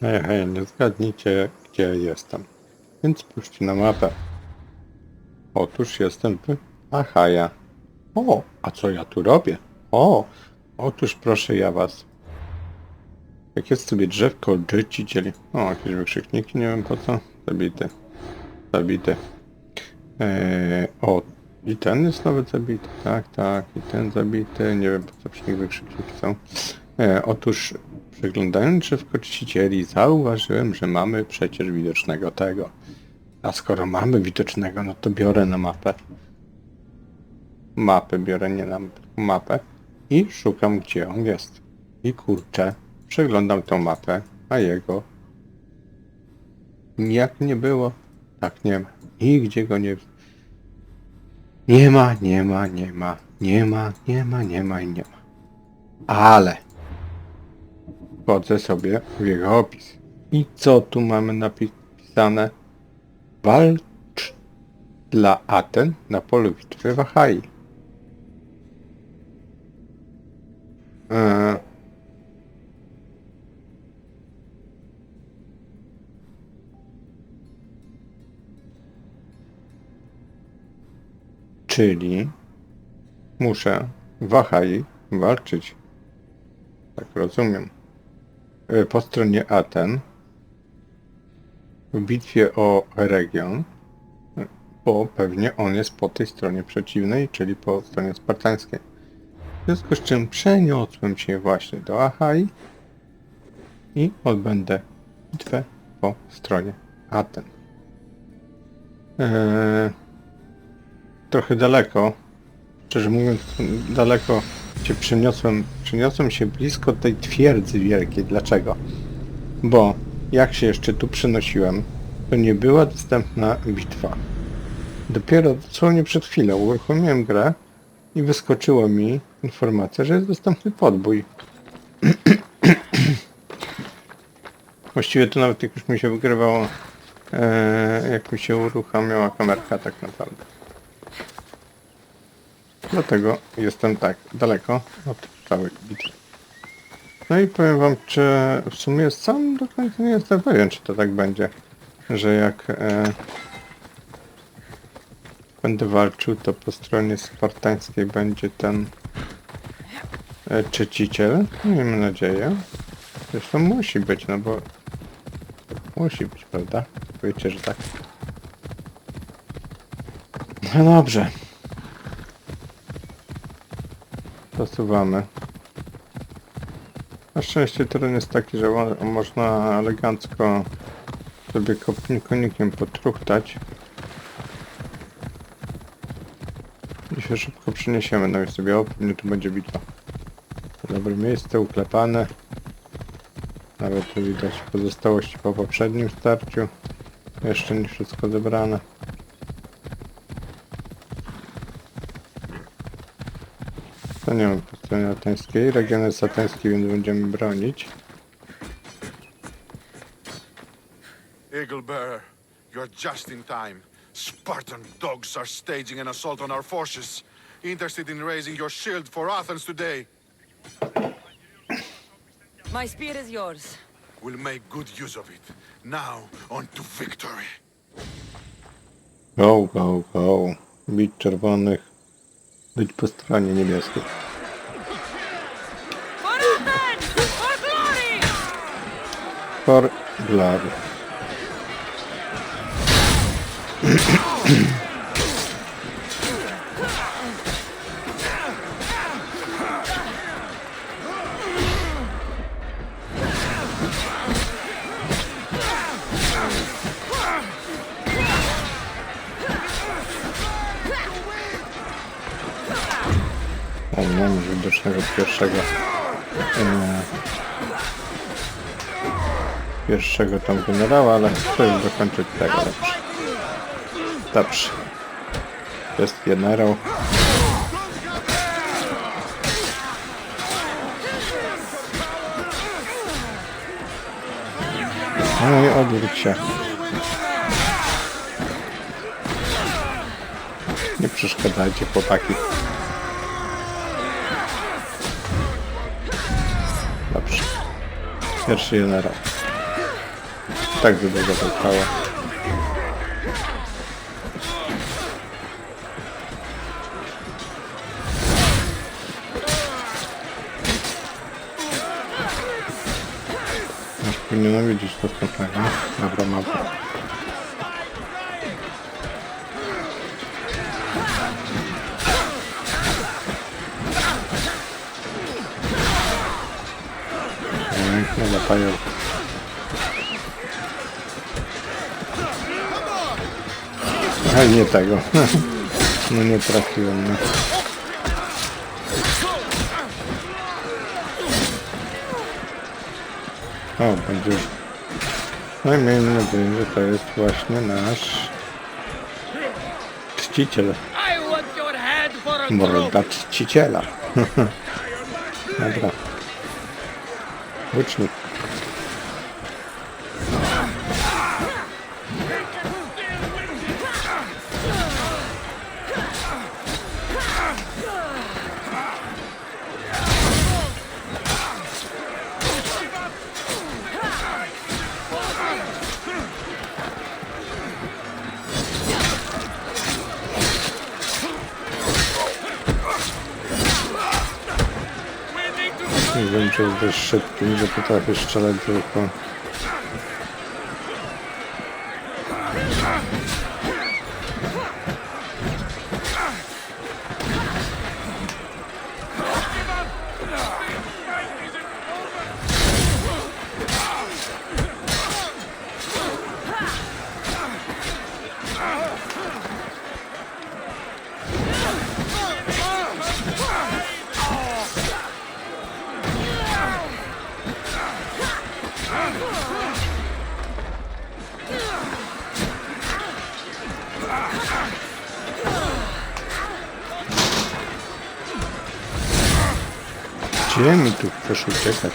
Hej, hej, nie zgadnijcie, gdzie jestem. Więc spójrzcie na mapę. Otóż jestem w Achaja. O, a co ja tu robię? O, otóż proszę ja was. Jak jest sobie drzewko odrzucicieli. O, jakieś wykrzykniki, nie wiem po co. Zabity. Zabity. Eee, o, i ten jest nawet zabity. Tak, tak, i ten zabity. Nie wiem po co przy nich wykrzykniki są. E, otóż przeglądając drzewko czcicieli zauważyłem, że mamy przecież widocznego tego. A skoro mamy widocznego, no to biorę na mapę. Mapę biorę, nie na mapę. I szukam gdzie on jest. I kurczę, przeglądam tą mapę, a jego jak nie było, tak nie ma. I gdzie go nie... Nie ma, nie ma, nie ma, nie ma, nie ma, nie ma i nie ma. Ale wchodzę sobie w jego opis. I co tu mamy napisane? Walcz dla Aten na polu bitwy w Achai. Eee. Czyli muszę w Achai walczyć. Tak rozumiem. E, Po stronie Aten w bitwie o region, e, bo pewnie on jest po tej stronie przeciwnej, czyli po stronie spartańskiej. W związku z czym przeniosłem się właśnie do Achai i odbędę bitwę po stronie Aten. Eee, trochę daleko, szczerze mówiąc, daleko się przeniosłem, przeniosłem się blisko tej twierdzy wielkiej. Dlaczego? Bo jak się jeszcze tu przenosiłem, to nie była dostępna bitwa. Dopiero dosłownie przed chwilą uruchomiłem grę i wyskoczyła mi informacja, że jest dostępny podbój. Właściwie to nawet jak już mi się wygrywało, e, jak mi się uruchamiała kamerka tak naprawdę. Dlatego jestem tak daleko od całej bitwy. No i powiem wam, czy w sumie sam do końca nie jestem pewien, czy to tak będzie, że jak e, będę walczył, to po stronie spartańskiej będzie ten e, czeciciel. Miejmy nadzieję. Zresztą musi być, no bo musi być, prawda? Powiecie, że tak. No dobrze. Zasuwamy. Na szczęście teren jest taki, że mo- można elegancko sobie konikiem potruchtać. I się szybko przeniesiemy. No i sobie o, tu będzie bitwa. Dobre miejsce, uklepane. Nawet tu widać pozostałości po poprzednim starciu. Jeszcze nie wszystko zebrane. To nie mam po stronie ateńskiej. Region jest ateński, więc będziemy bronić. Eagle Bearer, you're just in time. Spartan dogs are staging an assault on our forces. Interested in raising your shield for Athens today. My spear is yours. We'll make good use of it. Now, on to victory. Go, go, go. Bić czerwonych. Być po stronie Athens! For glory! widocznego pierwszego. Pierwszego tam generała, ale chcę już dokończyć tego. Dobrze. Dobrze. Jest generał. No i odwróć się. Nie przeszkadzajcie chłopaki. Pierwszy generał. Tak by dużo wypało. Aż powinienem widzieć następnego. Dobra, mapa. Pięknie latają. A nie tego. No nie trafiłem. No. O, będzie. No i miejmy nadzieję, że to jest właśnie nasz czciciel. Morda czciciela. Dobra. Which Jest dość szybki, że potrafię strzelać tylko. Gdzie mi tu chcesz uciekać?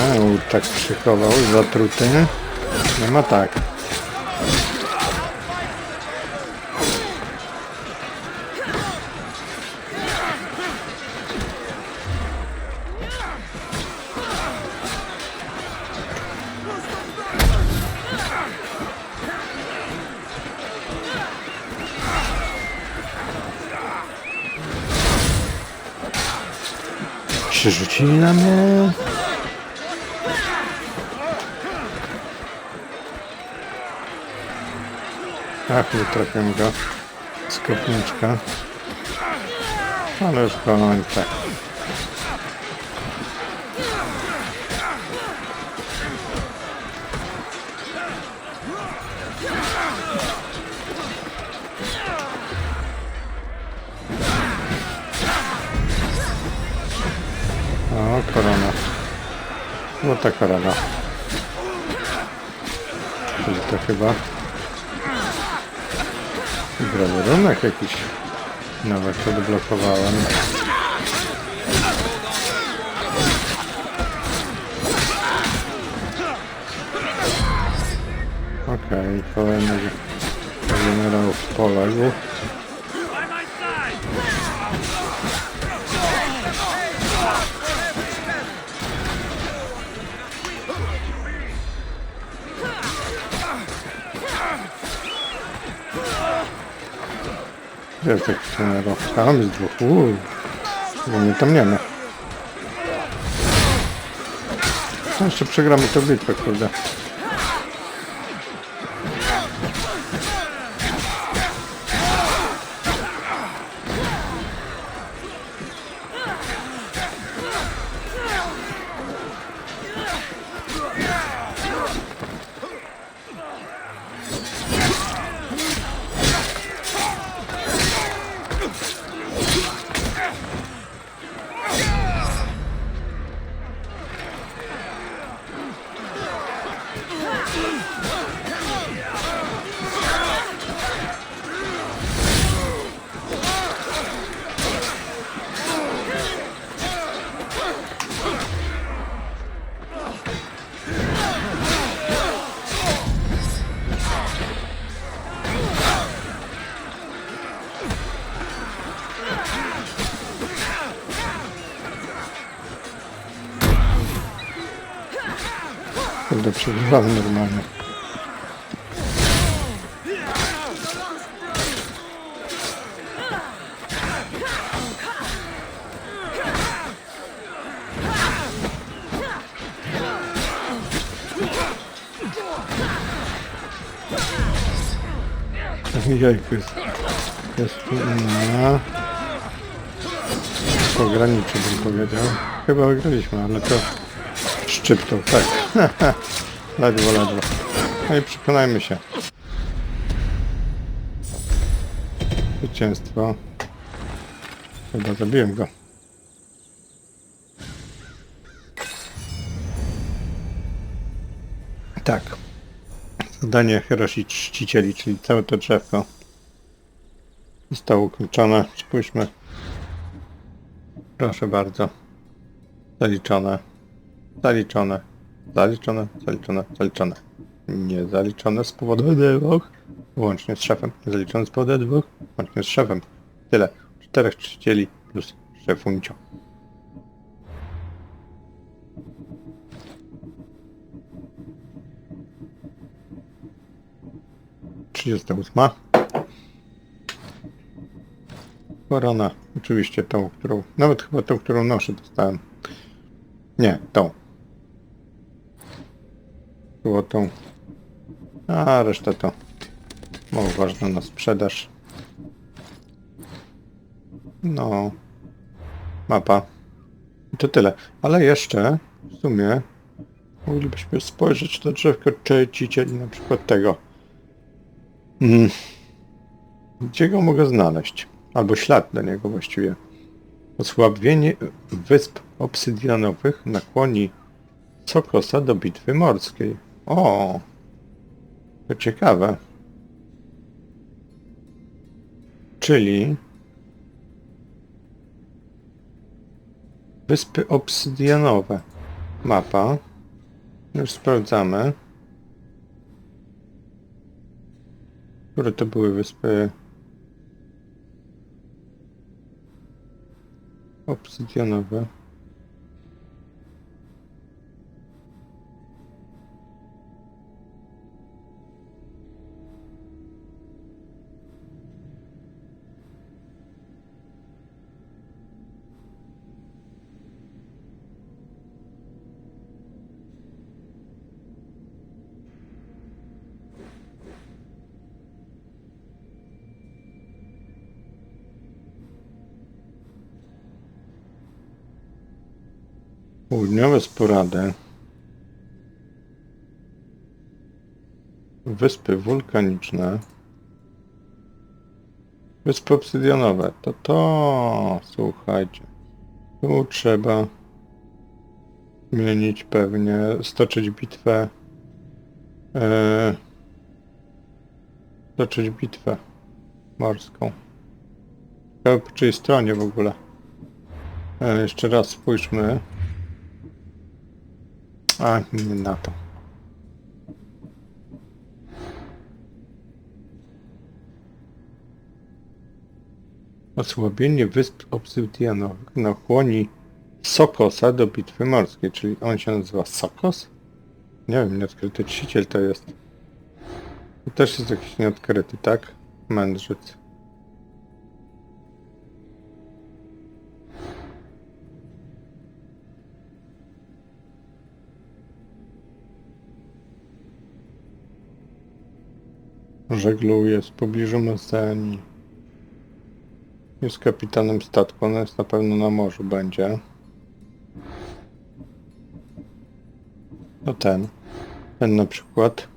A, tak przychował, zatruty. Nie ma tak. Się rzucili na mnie. Ach, nie trafiłem go. Skopniczka. Ale już kończę. Złota korona. Czyli to chyba grawerunek jakiś nawet odblokowałem. Okej, okay, kolejny generał poległ. Jest taki generał? Tam jest dwóch. Uuu. Bo mnie tam nie ma. Jeszcze przegramy tę bitwę, kurde. Kurde, przeżywamy normalnie. Jajku jest, jest inna. Pograniczy bym powiedział. Chyba wygraliśmy, ale to szczyptą, tak. ledwo, ledwo. No i przekonajmy się. Zwycięstwo. Chyba zabiłem go. Tak. Zadanie Hiroshi Czcicieli, czyli całe to drzewko zostało ukończone. Spójrzmy. Proszę bardzo. Zaliczone. Zaliczone. Zaliczone. Zaliczone. Zaliczone. Nie zaliczone z powodu dwóch. Łącznie z szefem. Zaliczone z powodu dwóch. Łącznie z szefem. Tyle. Czterech czcicieli plus szefuncio. 38. Korona. Oczywiście tą, którą... Nawet chyba tą, którą noszę dostałem. Nie, tą. Było tą. A resztę to. Mało ważne na sprzedaż. No. Mapa. To tyle. Ale jeszcze w sumie moglibyśmy spojrzeć na drzewko czcicieli na przykład tego. Mm. Gdzie go mogę znaleźć? Albo ślad do niego właściwie. Osłabienie wysp obsydianowych nakłoni Sokosa do bitwy morskiej. O, to ciekawe. Czyli wyspy obsydianowe. Mapa. Już sprawdzamy. Które to były wyspy obsydianowe? Południowe sporady. Wyspy wulkaniczne. Wyspy obsydianowe. To to, słuchajcie. Tu trzeba zmienić pewnie, stoczyć bitwę. E, stoczyć bitwę morską. Ciekawe po czyjej stronie w ogóle. E, jeszcze raz spójrzmy. A, nie na to. Osłabienie wysp obsydianowych nakłoni Sokosa do bitwy morskiej, czyli on się nazywa Sokos? Nie wiem, nieodkryty czciciel to jest. To też jest jakiś nieodkryty, tak? Mędrzec. Żegluje w pobliżu Messenii. Jest kapitanem statku, ona jest na pewno na morzu będzie. No ten. Ten na przykład.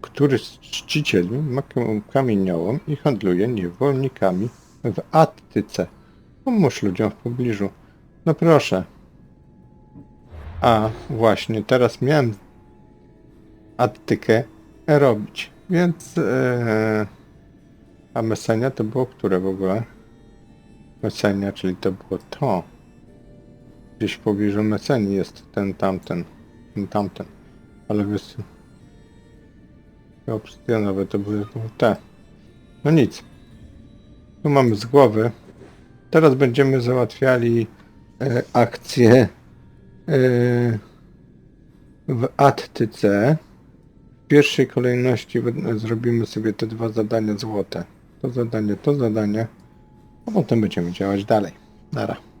Który z czcicieli ma kam- kamieniołom i handluje niewolnikami w Attyce. Pomóż ludziom w pobliżu. No proszę. A, właśnie, teraz miałem Attykę robić. Więc e, a Mesenia to było które w ogóle? Mesenia, czyli to było to. Gdzieś w pobliżu Mesenii jest ten tamten. Ten tamten. Ale wyspy obsydianowe to były te. No nic. Tu mamy z głowy. Teraz będziemy załatwiali e, akcję Yy, w Attyce pierwszej kolejności zrobimy sobie te dwa zadania złote. To zadanie, to zadanie, a potem będziemy działać dalej. Nara.